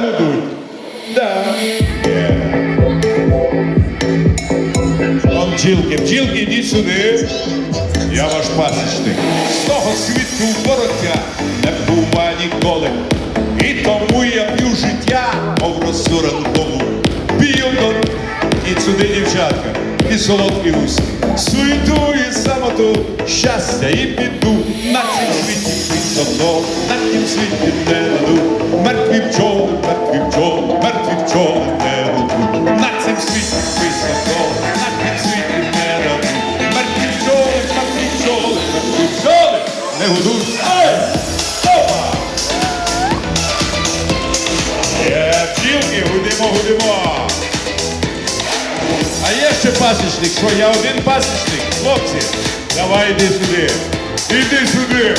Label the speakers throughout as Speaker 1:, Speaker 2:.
Speaker 1: гудуть. Да. Он бджілки, бджілки, ідіть сюди. Я ваш пасічник. З того світу вороття не бува ніколи. І тому я п'ю життя, мов росу ранкову. П'ю до і сюди, дівчатка, і солодкі уси. Суету і самоту, щастя і біду. На цім світі високо, на тім світі не даду. Пасічник, що я один пасічник, хлопці, давай іди сюди. Іди сюди.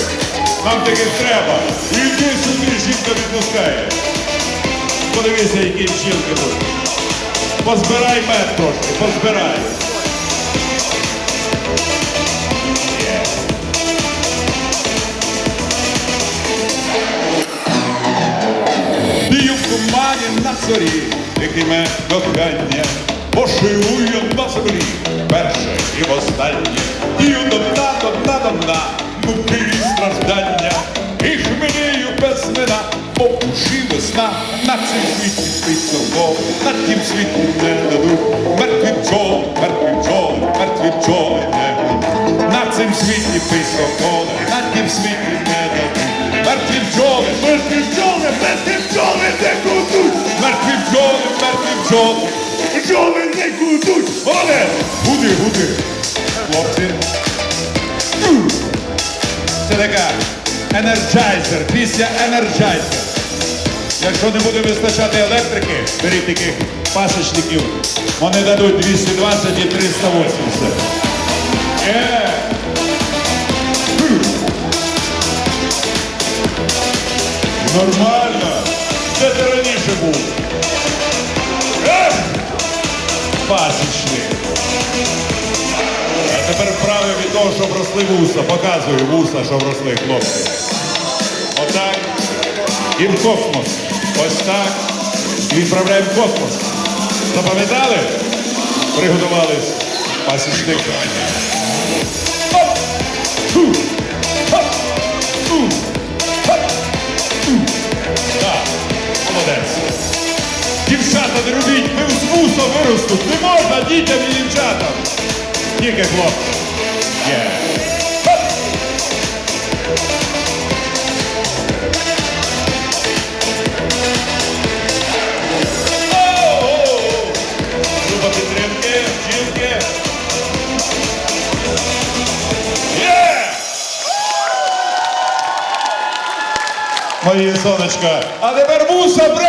Speaker 1: Нам таких треба. Іди сюди, жінка відпускає. Подивися, які бджілки тут. Позбирай мед трошки, позбирай. Бію в тумані на зорі, якиме кохання, пошивую на землі, перше і востаннє, Дію до дна, до дна, до дна, муки і страждання, і хмелію без мина, по весна, на цім світі високо, на тім світі не даду, мертві пчоли, мертві пчоли, мертві пчоли не на цім світі високо, на тім світі не даду, мертві пчоли, мертві гуди, гуди, хлопці. Це така енерджайзер, після енерджайзер. Якщо не буде вистачати електрики, беріть таких пасочників. Вони дадуть 220 і 380. Є! Нормально. Де ти раніше був? Ех! Пасічник. А від того, щоб росли вуса. Показую вуса, щоб росли, хлопці. Отак. І в космос. Ось так. І відправляємо в космос. Запам'ятали? Приготувались. Пасічник. Молодець. Дівчата, не робіть, ми з вуса виростуть. Не можна дітям і дівчатам. Тільки хлопці. Є. Хоп! О-о-о! Група підтримки, жінки. Є! Мої сонечка. А тепер вуса бре!